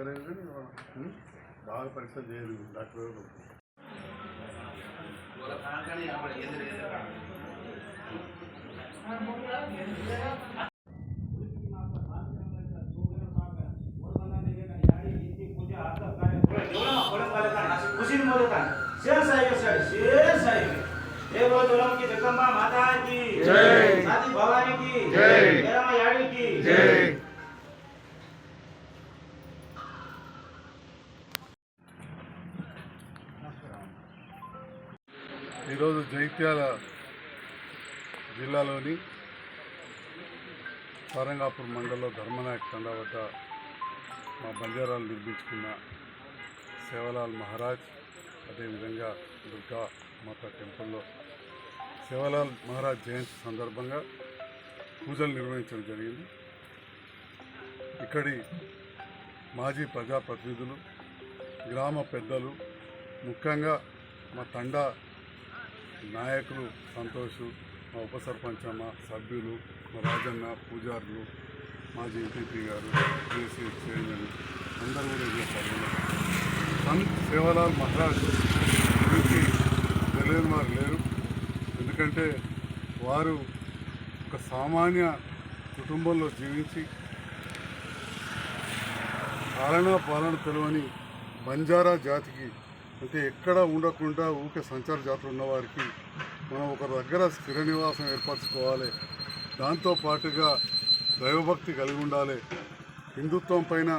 బాగలేదు కానీ ఉం? బాగా పరీక్ష చేయలేదు డాక్టర్ గారు खुशी में बोलता शेर साहिब सर शेर साहिब ये बोल दुलम की जगदम्बा माता की जय। साथी भवानी की जय। मेरा याड़ी की జై ఈరోజు జైత్యాల జిల్లాలోని సారంగాపూర్ మండలంలో ధర్మనాయక్ తండా వద్ద మా బంజారాలు నిర్మించుకున్న సేవలాల్ మహారాజ్ అదేవిధంగా దుర్గా మాత టెంపుల్లో సేవలాల్ మహారాజ్ జయంతి సందర్భంగా పూజలు నిర్వహించడం జరిగింది. ఇక్కడి మాజీ ప్రజాప్రతినిధులు గ్రామ పెద్దలు ముఖ్యంగా మా తండా నాయకులు సంతోషు మా ఉప సర్పంచమ్మ సభ్యులు మా రాజన్న పూజారులు మాజీ ఎంపీపీ గారు జేసీ చైర్మన్ అందరూ కూడా చేశారు సంత్ సేవలాల్ మహారాజ్ గురించి తెలియని వారు లేరు. ఎందుకంటే వారు ఒక సామాన్య కుటుంబంలో జీవించి పాలనా పాలన తెలియని బంజారా జాతికి అంటే ఎక్కడ ఉండకుండా ఊకే సంచార జాతులు ఉన్నవారికి మనం ఒక దగ్గర స్థిర నివాసం ఏర్పరచుకోవాలి. దాంతో పాటుగా దైవభక్తి కలిగి ఉండాలి. హిందుత్వం పైన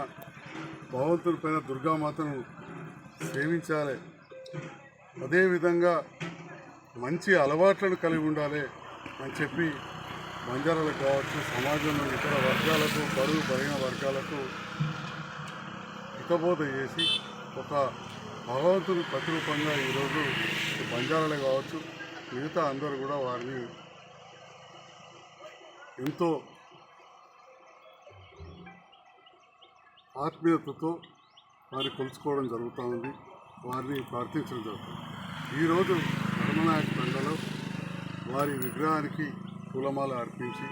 భగవంతుని పైన దుర్గామాతను సేవించాలి. అదేవిధంగా మంచి అలవాట్లను కలిగి ఉండాలి అని చెప్పి బంజారాలకు కావచ్చు సమాజంలో ఇతర వర్గాలకు బరువు బలహీన వర్గాలకు హితబోధ చేసి ఒక భగవంతుని ప్రతిరూపంగా ఈరోజు ఈ బంజారాలే కావచ్చు మిగతా అందరూ కూడా వారిని ఎంతో ఆత్మీయతతో వారిని కొలుచుకోవడం జరుగుతూ ఉంది వారిని ప్రార్థించడం జరుగుతుంది. ఈరోజు ధర్మనాయక తండలో వారి విగ్రహానికి పూలమాల అర్పించి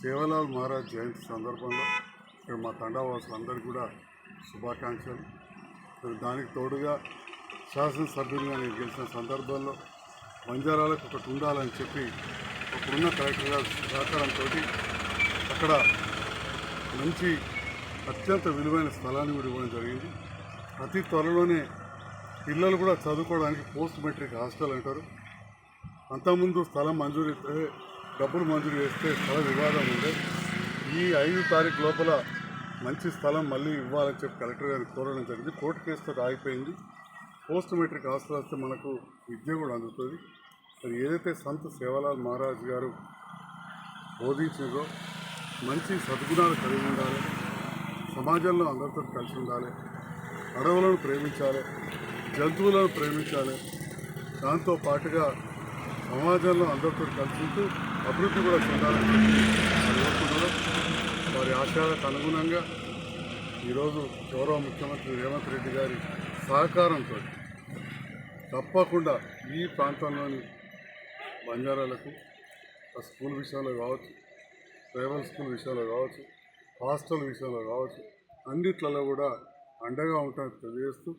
సేవలాల్ మహారాజ్ జయంతి సందర్భంలో ఇక్కడ మా తండావాసులందరికీ కూడా శుభాకాంక్షలు. దానికి తోడుగా శాసనసభ్యులుగా నేను గెలిచిన సందర్భంలో బంజారాలకు ఒకటి ఉండాలని చెప్పి అప్పుడున్న కలెక్టర్ గారి సహకారంతో అక్కడ మంచి అత్యంత విలువైన స్థలాన్ని కూడా ఇవ్వడం జరిగింది. అతి త్వరలోనే పిల్లలు కూడా చదువుకోవడానికి పోస్ట్ మెట్రిక్ హాస్టల్ అంటారు. అంతకుముందు స్థలం మంజూరు డబ్బులు మంజూరు చేస్తే స్థల వివాదం ఉండే. ఈ ఐదు తారీఖు లోపల మంచి స్థలం మళ్ళీ ఇవ్వాలని చెప్పి కలెక్టర్ గారికి కోరడం జరిగింది. కోర్టు కేసుతో ఆగిపోయింది. పోస్ట్ మెట్రిక్ హాస్టల్ వస్తే మనకు విద్య కూడా అందుతుంది. మరి ఏదైతే సంత సేవలాల్ మహారాజ్ గారు బోధించిందో మంచి సద్గుణాలు కలిగి ఉండాలి. సమాజంలో అందరితో కలిసి ఉండాలి. అడవులను ప్రేమించాలి. జంతువులను ప్రేమించాలి. దాంతో పాటుగా సమాజంలో అందరితో కలిసి ఉంటూ అభివృద్ధి కూడా చెందాలని వారి ఆశయాలకు అనుగుణంగా ఈరోజు గౌరవ ముఖ్యమంత్రి రేవంత్ రెడ్డి గారి సహకారంతో తప్పకుండా ఈ ప్రాంతంలోని బంజారాలకు ఆ స్కూల్ విషయంలో కావచ్చు ట్రైబల్ స్కూల్ విషయంలో కావచ్చు హాస్టల్ విషయంలో కావచ్చు అన్నిట్లలో కూడా అండగా ఉంటుంది తెలియజేస్తూ